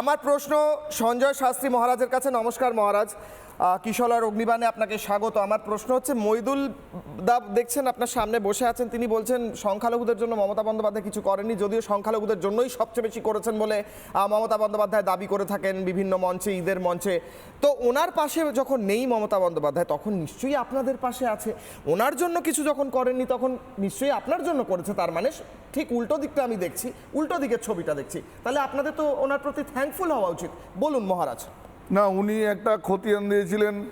আমার প্রশ্ন সঞ্জয় শাস্ত্রী মহারাজের কাছে। নমস্কার মহারাজ। আহ, কিশলয় অগ্নিবাণে আপনাকে স্বাগত। আমার প্রশ্ন হচ্ছে মইদুল দা দেখছেন আপনার সামনে বসে আছেন তিনি বলছেন সংখ্যালঘুদের জন্য মমতা বন্দ্যোপাধ্যায় কিছু করেননি যদিও সংখ্যালঘুদের জন্যই সবচেয়ে বেশি করেছেন বলে মমতা বন্দ্যোপাধ্যায় দাবি করে থাকেন বিভিন্ন মঞ্চে ঈদের মঞ্চে। তো ওনার পাশে যখন নেই মমতা বন্দ্যোপাধ্যায় তখন নিশ্চয়ই আপনাদের পাশে আছে। ওনার জন্য কিছু যখন করেননি তখন নিশ্চয়ই আপনার জন্য করেছে তার মানে ঠিক উল্টো দিকটা আমি দেখছি উল্টো দিকের ছবিটা দেখছি। তাহলে আপনাদের তো ওনার প্রতি থ্যাঙ্কফুল হওয়া উচিত। বলুন মহারাজ। না, উনি একটা খতিয়ান দিয়েছিলেন,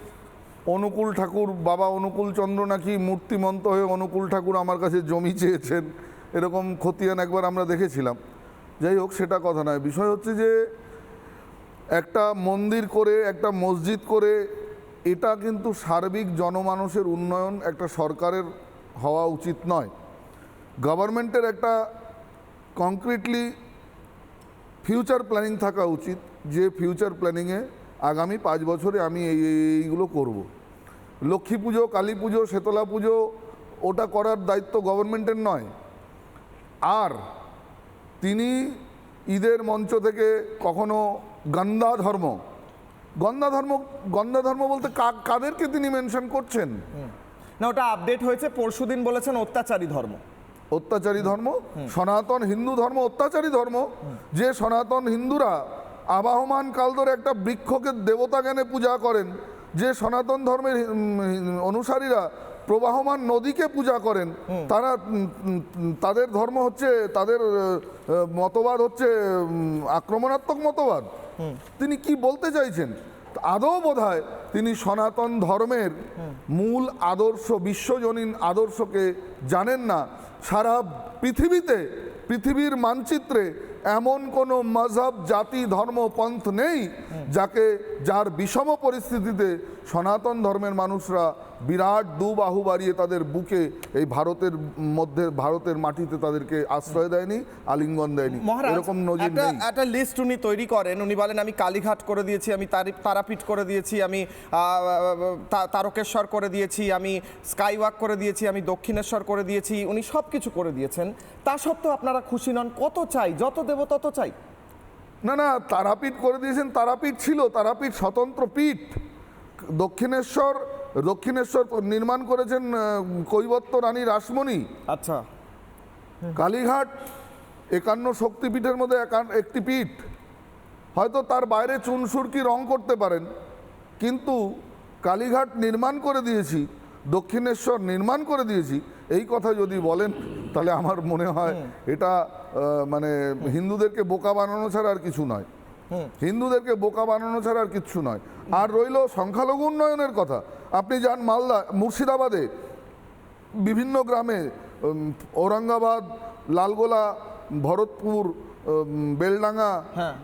অনুকূল ঠাকুর, বাবা অনুকূল চন্দ্র নাকি মূর্তিমন্ত হয়ে অনুকূল ঠাকুর আমার কাছে জমি চেয়েছেন, এরকম খতিয়ান একবার আমরা দেখেছিলাম। যাই হোক, সেটা কথা নয়। বিষয় হচ্ছে যে, একটা মন্দির করে, একটা মসজিদ করে, এটা কিন্তু সার্বিক জনমানুষের উন্নয়ন একটা সরকারের হওয়া উচিত নয়। গভর্নমেন্টের একটা কংক্রিটলি ফিউচার প্ল্যানিং থাকা উচিত। যে ফিউচার প্ল্যানিংয়ে আগামী পাঁচ বছরে আমি এই এই- এইগুলো করব। লক্ষ্মী পুজো কালী পুজো শেতলা পুজো ওটা করার দায়িত্ব গভর্নমেন্টের নয়। আর তিনি ঈদের মঞ্চ থেকে কখনো গন্দা ধর্ম গন্দা ধর্ম গন্দা ধর্ম বলতে কাদেরকে তিনি মেনশন করছেন? না ওটা আপডেট হয়েছে পরশুদিন বলেছেন অত্যাচারী ধর্ম। অত্যাচারী ধর্ম সনাতন হিন্দু ধর্ম অত্যাচারী ধর্ম যে সনাতন হিন্দুরা আবাহমান কাল ধরে একটা বৃক্ষকে দেবতা জ্ঞানে পূজা করেন। যে সনাতন ধর্মের অনুসারীরা প্রবাহমান নদীকে পূজা করেন। তারা তাদের ধর্ম হচ্ছে তাদের মতবাদ হচ্ছে আক্রমণাত্মক মতবাদ। তিনি কি বলতে চাইছেন? আদৌ বোধ তিনি সনাতন ধর্মের মূল আদর্শ বিশ্বজনীন আদর্শকে জানেন না। সারা পৃথিবীতে পৃথিবীর মানচিত্রে এমন কোনো মজহব জাতি ধর্ম পন্থ নেই যাকে যার বিষম পরিস্থিতিতে সনাতন ধর্মের মানুষরা বিরাট দুবাহু বাড়িয়ে তাদের বুকে এই ভারতের মধ্যে ভারতের মাটিতে তাদেরকে আশ্রয় দেয়নি আলিঙ্গন দেয়নি। এরকম নজির একটা নেই। একটা লিস্ট উনি তৈরি করেন। উনি বলেন আমি কালীঘাট করে দিয়েছি আমি তারি- তারাপীঠ করে দিয়েছি আমি তারকেশ্বর করে দিয়েছি আমি স্কাইওয়াক করে দিয়েছি আমি দক্ষিণেশ্বর করে দিয়েছি। উনি সব কিছু করে দিয়েছেন। তা সত্ত্বেও আপনারা খুশি নন। কত চাই? যত দেব তত চাই। না না তারাপীঠ করে দিয়েছেন। তারাপীঠ ছিল তারাপীঠ স্বতন্ত্র পীঠ। দক্ষিণেশ্বর দক্ষিণেশ্বর নির্মাণ করেছেন কৈবত্য রানী রাসমণি। আচ্ছা। কালীঘাট একান্ন শক্তিপীঠের মধ্যে একটি পীঠ। হয়তো তার বাইরে চুনসুরকি রং করতে পারেন কিন্তু কালীঘাট নির্মাণ করে দিয়েছি দক্ষিণেশ্বর নির্মাণ করে দিয়েছি এই কথা যদি বলেন তাহলে আমার মনে হয় এটা মানে হিন্দুদেরকে বোকা বানানো ছাড়া আর কিছু নয়। হিন্দুদেরকে বোকা বানানো ছাড়া আর কিচ্ছু নয়। আর রইল সংখ্যালঘু উন্নয়নের কথা। আপনি যান মালদা মুর্শিদাবাদে বিভিন্ন গ্রামে ঔরঙ্গাবাদ লালগোলা ভরতপুর বেলডাঙ্গা হ্যাঁ।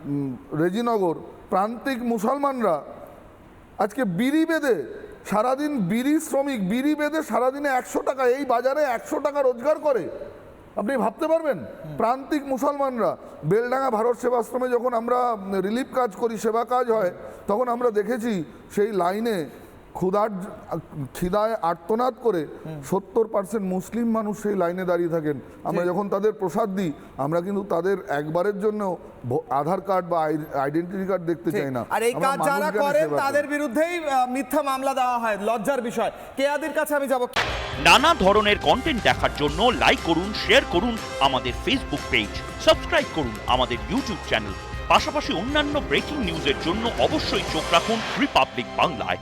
রেজিনগর প্রান্তিক মুসলমানরা আজকে বিড়ি বেঁধে সারাদিন বিড়ি শ্রমিক বিড়ি বেঁধে সারাদিনে একশো টাকা এই বাজারে একশো টাকা রোজগার করে। আপনি ভাবতে পারবেন? প্রান্তিক মুসলমানরা বেলডাঙ্গা ভারত সেবাশ্রমে যখন আমরা রিলিফ কাজ করি সেবা কাজ হয় তখন আমরা দেখেছি সেই লাইনে ক্ষুধার খিদায় আর্তনাদ করে সত্তর পার্সেন্ট মুসলিম মানুষ সেই লাইনে দাঁড়িয়ে থাকেন। আমরা যখন তাদের প্রসাদ দিই আমরা কিন্তু তাদের একবারের জন্য আধার কার্ড বা আইডেন্টিটি কার্ড দেখতে চাই না। আর এই কাজ যারা করেন তাদের বিরুদ্ধেই মিথ্যা মামলা দেওয়া হয় লজ্জার বিষয়। কেয়াদের কাছে আমি যাব। নানা ধরনের কন্টেন্ট দেখার জন্য লাইক করুন শেয়ার করুন আমাদের ফেসবুক পেজ সাবস্ক্রাইব করুন আমাদের ইউটিউব চ্যানেল পাশাপাশি অন্যান্য ব্রেকিং নিউজের জন্য অবশ্যই চোখ রাখুন রিপাবলিক বাংলায়